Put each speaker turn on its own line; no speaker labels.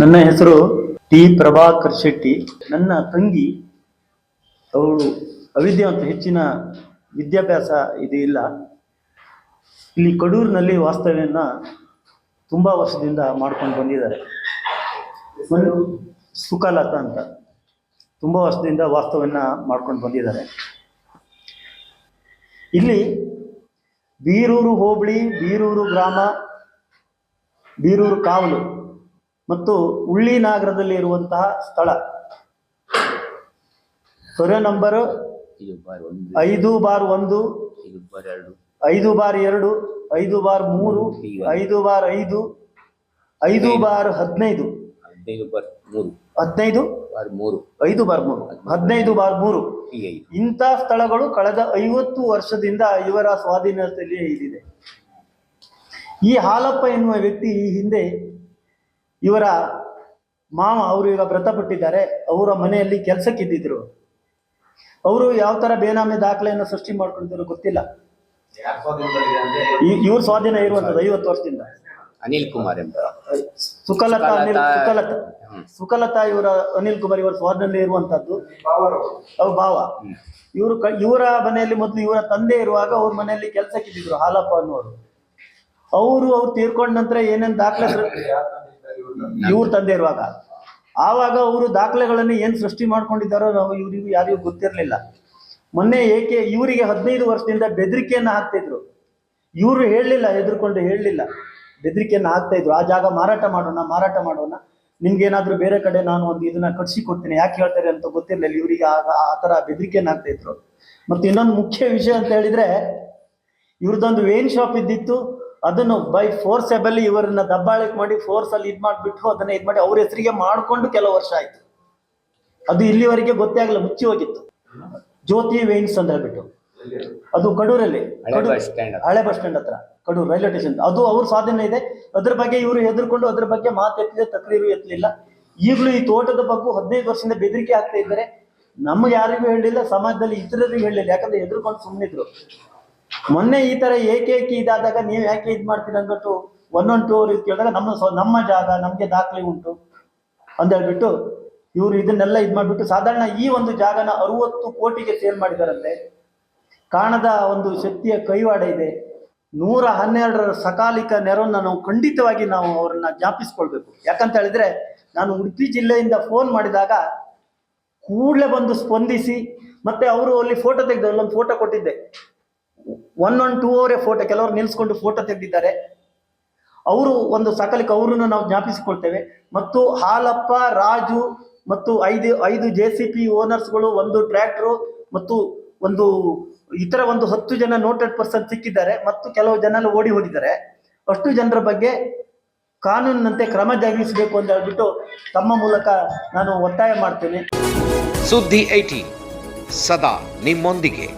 ನನ್ನ ಹೆಸರು ಟಿ ಪ್ರಭಾಕರ್ ಶೆಟ್ಟಿ. ನನ್ನ ತಂಗಿ ಅವಳು ಅವಿದ್ಯಾವಂತ ಹೆಚ್ಚಿನ ವಿದ್ಯಾಭ್ಯಾಸ ಇದು ಇಲ್ಲ. ಇಲ್ಲಿ ಕಡೂರಿನಲ್ಲಿ ವಾಸ್ತವ್ಯನ ತುಂಬ ವರ್ಷದಿಂದ ಮಾಡ್ಕೊಂಡು ಬಂದಿದ್ದಾರೆ. ಸುಖಲತ ಅಂತ. ತುಂಬ ವರ್ಷದಿಂದ ವಾಸ್ತವ್ಯನ ಮಾಡ್ಕೊಂಡು ಬಂದಿದ್ದಾರೆ. ಇಲ್ಲಿ ಬೀರೂರು ಹೋಬಳಿ, ಬೀರೂರು ಗ್ರಾಮ, ಬೀರೂರು ಕಾವಲು. ಮತ್ತು ಉಳ್ಳಿ ನಾಗರದಲ್ಲಿ ಇರುವಂತಹ ಸ್ಥಳ. ಸೊರೆ ನಂಬರ್ ಐದು ಬಾರ್ ಒಂದು ಐದು ಬಾರ್ ಎರಡು ಐದು ಬಾರ್ ಮೂರು ಐದು. ಬಾರ್ ಐದು ಐದು ಬಾರ್ ಹದಿನೈದು.
ಹದಿನೈದು ಮೂರು.
ಐದು ಬಾರ್ ಮೂರು. ಹದಿನೈದು ಬಾರ್ ಮೂರು. ಇಂಥ ಸ್ಥಳಗಳು ಕಳೆದ ಐವತ್ತು ವರ್ಷದಿಂದ ಇವರ ಸ್ವಾಧೀನದಲ್ಲಿ ಇದಿದೆ ಈ ಹಾಲಪ್ಪ ಎನ್ನುವ ವ್ಯಕ್ತಿ ಈ ಹಿಂದೆ ಇವರ ಮಾವ ಅವರು ಈಗ ಮೃತಪಟ್ಟಿದ್ದಾರೆ. ಅವರ ಮನೆಯಲ್ಲಿ ಕೆಲಸಕ್ಕಿದ್ದಿದ್ರು ಅವರು ಯಾವ ತರ ಬೇನಾಮಿ ದಾಖಲೆಯನ್ನು ಸೃಷ್ಟಿ ಮಾಡ್ಕೊಂಡಿದ್ರು ಗೊತ್ತಿಲ್ಲ. ಇವ್ರ ಸ್ವಾಧೀನ ಇರುವಂತದ್ದು ಐವತ್ತು ವರ್ಷದಿಂದ.
ಅನಿಲ್ ಕುಮಾರ್ ಎಂಬ.
ಸುಕಲತಾ ಅನಿಲ್
ಸುಕಲತಾ-
ಸುಕಲತಾ ಇವರ ಅನಿಲ್ ಕುಮಾರ್ ಇವರ ಸ್ವಾಧೀನ ಇರುವಂತದ್ದು. ಅವ್ರ ಭಾವ. ಇವರು ಇವರ ಮನೆಯಲ್ಲಿ ಮೊದಲು ಇವರ ತಂದೆ ಇರುವಾಗ ಅವ್ರ ಮನೆಯಲ್ಲಿ ಕೆಲಸಕ್ಕಿದ್ದಿದ್ರು ಹಾಲಪ್ಪ ಅನ್ನೋರು. ಅವರು ಅವ್ರು ತೀರ್ಕೊಂಡ ನಂತರ ಏನೇನು ದಾಖಲೆ ಇವ್ರ ತಂದೆ ಇರುವಾಗ. ಆವಾಗ ಅವರು ದಾಖಲೆಗಳನ್ನು ಏನ್ ಸೃಷ್ಟಿ ಮಾಡ್ಕೊಂಡಿದ್ದಾರೋ ನಾವು ಇವ್ರಿಗೂ ಯಾರಿಗೂ ಗೊತ್ತಿರಲಿಲ್ಲ. ಮೊನ್ನೆ ಏಕೆ ಇವರಿಗೆ ಹದಿನೈದು ವರ್ಷದಿಂದ ಬೆದರಿಕೆಯನ್ನ ಹಾಕ್ತಿದ್ರು. ಇವರು ಹೇಳಲಿಲ್ಲ, ಹೆದರ್ಕೊಂಡು ಹೇಳಲಿಲ್ಲ. ಬೆದರಿಕೆಯನ್ನ ಹಾಕ್ತಾ ಇದ್ರು ಆ ಜಾಗ ಮಾರಾಟ ಮಾಡೋಣ ಮಾರಾಟ ಮಾಡೋಣ. ನಿಮ್ಗೆ ಏನಾದ್ರೂ ಬೇರೆ ಕಡೆ ನಾನು ಒಂದು ಇದನ್ನ ಕಟ್ಸಿ ಕೊಡ್ತೀನಿ ಯಾಕೆ ಹೇಳ್ತಾರೆ ಅಂತ ಗೊತ್ತಿರಲಿಲ್ಲ. ಇವರಿಗೆ ಆ ತರ ಬೆದರಿಕೆಯನ್ನ ಹಾಕ್ತಾ ಇದ್ರು ಮತ್ತೆ ಇನ್ನೊಂದು ಮುಖ್ಯ ವಿಷಯ ಅಂತ ಹೇಳಿದ್ರೆ ಇವ್ರದ್ದೊಂದು ವೇನ್ ಶಾಪ್ ಇದ್ದಿತ್ತು. ಅದನ್ನು ಬೈ ಫೋರ್ಸ್ ಎಬಲ್ಲಿ ಇವರನ್ನ ದಬ್ಬಾಳಿಕೆ ಮಾಡಿ ಫೋರ್ಸ್ ಅಲ್ಲಿ ಇದ್ ಮಾಡ್ಬಿಟ್ಟು ಅದನ್ನ ಇದ್ ಮಾಡಿ ಅವ್ರ ಹೆಸರಿಗೆ ಮಾಡ್ಕೊಂಡು ಕೆಲವು ವರ್ಷ ಆಯ್ತು. ಅದು ಇಲ್ಲಿವರೆಗೆ ಗೊತ್ತೇ ಆಗಲ್ಲ ಮುಚ್ಚಿ ಹೋಗಿತ್ತು. ಜ್ಯೋತಿ ವೇನ್ಸ್ ಅಂತ ಹೇಳ್ಬಿಟ್ಟು. ಅದು ಕಡೂರಲ್ಲಿ
ಹಳೆ ಬಸ್ ಸ್ಟ್ಯಾಂಡ್
ಹತ್ರ. ಕಡೂರು ರೈಲ್ವೆ ಸ್ಟೇಷನ್ ಅದು ಅವ್ರ ಸ್ವಾಧೀನ ಇದೆ. ಅದ್ರ ಬಗ್ಗೆ ಇವರು ಹೆದರ್ಕೊಂಡು ಅದ್ರ ಬಗ್ಗೆ ಮಾತು ಎತ್ತಲಿಲ್ಲ ತಕರೀರು ಎತ್ತಲಿಲ್ಲ. ಈಗಲೂ ಈ ತೋಟದ ಬಗ್ಗೆ ಹದಿನೈದು ವರ್ಷದಿಂದ ಬೆದರಿಕೆ ಆಗ್ತಾ ಇದ್ದಾರೆ. ನಮ್ಗೆ ಯಾರಿಗೂ ಹೇಳಿಲ್ಲ ಸಮಾಜದಲ್ಲಿ ಇತರರಿಗೂ ಹೇಳಿಲ್ಲ. ಯಾಕಂದ್ರೆ ಹೆದರ್ಕೊಂಡು ಸುಮ್ಮನಿದ್ರು ಮೊನ್ನೆ ಈ ತರ ಏಕೇಕಿ ಇದಾದಾಗ ನೀವು ಯಾಕೆ ಇದು ಮಾಡ್ತೀರ ಅಂದ್ಬಿಟ್ಟು ಒನ್ ಒನ್ ಟೂ ಅವ್ರಿಗೆ ಕೇಳಿದಾಗ ನಮ್ಮ ನಮ್ಮ ಜಾಗ, ನಮ್ಗೆ ದಾಖಲೆ ಉಂಟು ಅಂತ ಹೇಳ್ಬಿಟ್ಟು ಇವರು ಇದನ್ನೆಲ್ಲ ಇದು ಮಾಡ್ಬಿಟ್ಟು ಸಾಧಾರಣ ಈ ಒಂದು ಜಾಗನ ಅರವತ್ತು ಕೋಟಿಗೆ ಸೇಲ್ ಮಾಡಿದಾರಂತೆ. ಕಾಣದ ಒಂದು ಶಕ್ತಿಯ ಕೈವಾಡ ಇದೆ. ನೂರ ಹನ್ನೆರಡರ ಸಕಾಲಿಕ ನೆರವನ್ನು ನಾವು ಖಂಡಿತವಾಗಿ ನಾವು ಅವರನ್ನ ಜ್ಞಾಪಿಸ್ಕೊಳ್ಬೇಕು. ಯಾಕಂತ ಹೇಳಿದ್ರೆ ನಾನು ಉಡುಪಿ ಜಿಲ್ಲೆಯಿಂದ ಫೋನ್ ಮಾಡಿದಾಗ ಕೂಡಲೇ ಬಂದು ಸ್ಪಂದಿಸಿ ಮತ್ತೆ ಅವರು ಅಲ್ಲಿ ಫೋಟೋ ತೆಗೆದು, ಅಲ್ಲೊಂದು ಫೋಟೋ ಕೊಟ್ಟಿದ್ದೆ. ಒನ್ ಒನ್ ಟೂ ಅವರೇ ಫೋಟೋ ಕೆಲವರು ನಿಲ್ಸ್ಕೊಂಡು ಫೋಟೋ ತೆಗೆದಿದ್ದಾರೆ. ಅವರು ಒಂದು ಸಕಲಿಕ ಅವರನ್ನು ನಾವು ಜ್ಞಾಪಿಸಿಕೊಳ್ತೇವೆ. ಮತ್ತು ಹಾಲಪ್ಪ, ರಾಜು ಮತ್ತು ಐದು ಐದು ಜೆ ಸಿ ಪಿ ಓನರ್ಸ್ಗಳು ಒಂದು ಟ್ರ್ಯಾಕ್ಟ್ರು ಮತ್ತು ಒಂದು ಇತರ ಒಂದು ಹತ್ತು ಜನ ನೋಟೆಡ್ ಪರ್ಸನ್ ಸಿಕ್ಕಿದ್ದಾರೆ. ಮತ್ತು ಕೆಲವು ಜನ ಓಡಿ ಹೋಗಿದ್ದಾರೆ. ಅಷ್ಟು ಜನರ ಬಗ್ಗೆ ಕಾನೂನಿನಂತೆ ಕ್ರಮ ಜರುಗಿಸಬೇಕು ಅಂತ ಹೇಳ್ಬಿಟ್ಟು ತಮ್ಮ ಮೂಲಕ ನಾನು ಒತ್ತಾಯ ಮಾಡ್ತೇನೆ.
ಸುದ್ದಿ ಐಟಿ, ಸದಾ ನಿಮ್ಮೊಂದಿಗೆ.